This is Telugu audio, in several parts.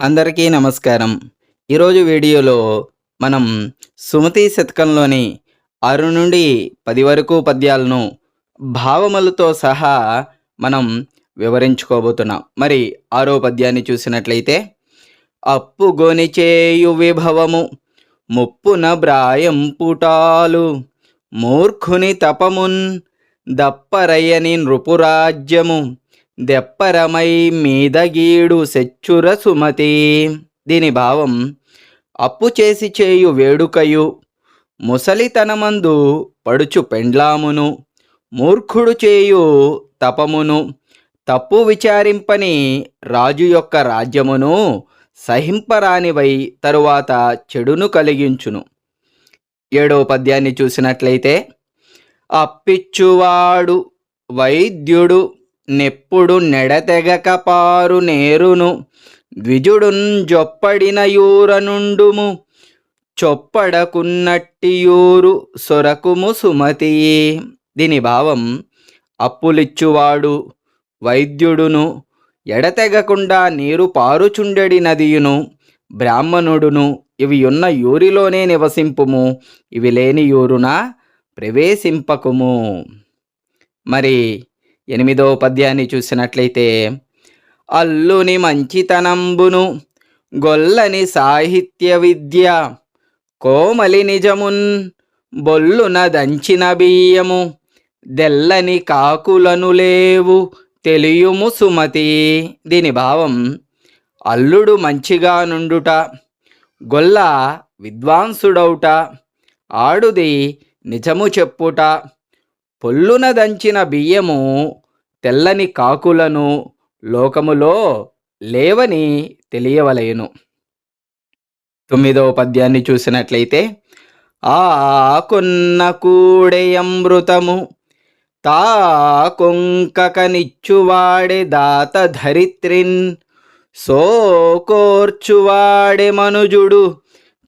అందరికీ నమస్కారం. ఈరోజు వీడియోలో మనం సుమతి శతకంలోని ఆరు నుండి పది వరకు పద్యాలను భావములతో సహా మనం వివరించుకోబోతున్నాం. మరి ఆరో పద్యాన్ని చూసినట్లయితే అప్పు గొనిచేయు విభవము ముప్పున బ్రాయం పుటాలు మూర్ఖుని తపమున్ దప్పరయ్యని నృపురాజ్యము దెప్పరమై మీదగీడు సెచ్చుర సుమతి. దీని భావం అప్పు చేసి చేయు వేడుకయు ముసలితనమందు పడుచు పెండ్లామును మూర్ఖుడు చేయు తపమును తప్పు విచారింపని రాజు యొక్క రాజ్యమును సహింపరానివై తరువాత చెడును కలిగించును. ఏడవ పద్యాన్ని చూసినట్లయితే అప్పిచ్చువాడు వైద్యుడు నెప్పుడు నెడతెగక పారు నేరును. ద్విజుడున్ జొప్పడిన యూరనుండుము చొప్పడకున్నట్టియూరు సొరకుము సుమతి. దీని భావం అప్పులిచ్చువాడు వైద్యుడును. ఎడతెగకుండా నీరు పారుచుండెడి నదియును. బ్రాహ్మణుడును. ఇవి ఉన్న యూరిలోనే నివసింపుము. ఇవి లేని యూరున ప్రవేశింపకుము. మరి ఎనిమిదో పద్యాన్ని చూసినట్లయితే అల్లుని మంచితనంబును గొల్లని సాహిత్య విద్య కోమలి నిజమున్ బొల్లున దంచిన బియ్యము దెల్లని కాకులను లేవు తెలియుము సుమతి దీని భావం. అల్లుడు మంచిగా నుండుట గొల్ల విద్వాంసుడౌట ఆడుది నిజము చెప్పుట పొల్లున దంచిన బియ్యము తెల్లని కాకులను లోకములో లేవని తెలియవలయను తొమ్మిదవ పద్యాన్ని చూసినట్లయితే ఆకున్న కొన్న కూడెయమృతము తా కొంకకనిచ్చువాడే దాత ధరిత్రిన్ సోకోర్చువాడే మనుజుడు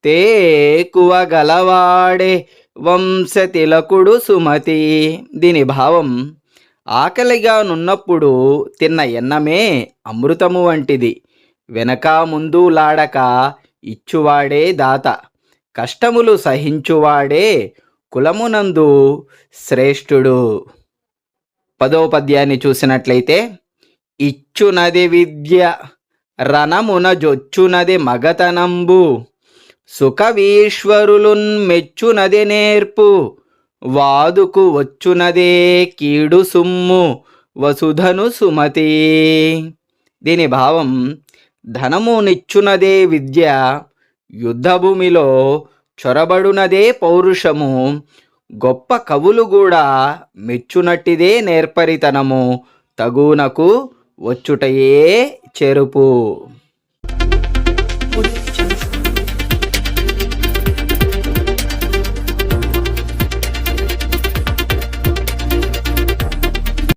తేకువ గలవాడే వంశతిలకుడు సుమతి. దీని భావం ఆకలిగా నున్నప్పుడు తిన్న ఎన్నమే అమృతము వంటిది. వెనక ముందు లాడక ఇచ్చువాడే దాత. కష్టములు సహించువాడే కులమునందు శ్రేష్ఠుడు. పదో పద్యాన్ని చూసినట్లయితే ఇచ్చునది విద్య రణమున జొచ్చునది మగతనంబు. సుఖవీశ్వరులున్ మెచ్చునది నేర్పు. వాదుకు వచ్చునదే కీడు సుమ్ము. వసుధను సుమతి. దీని భావం ధనము నిచ్చునదే విద్య. యుద్ధభూమిలో చొరబడునదే పౌరుషము. గొప్ప కవులు కూడా మెచ్చునట్టిదే నేర్పరితనము. తగునకు వచ్చుటయే చెరుపు.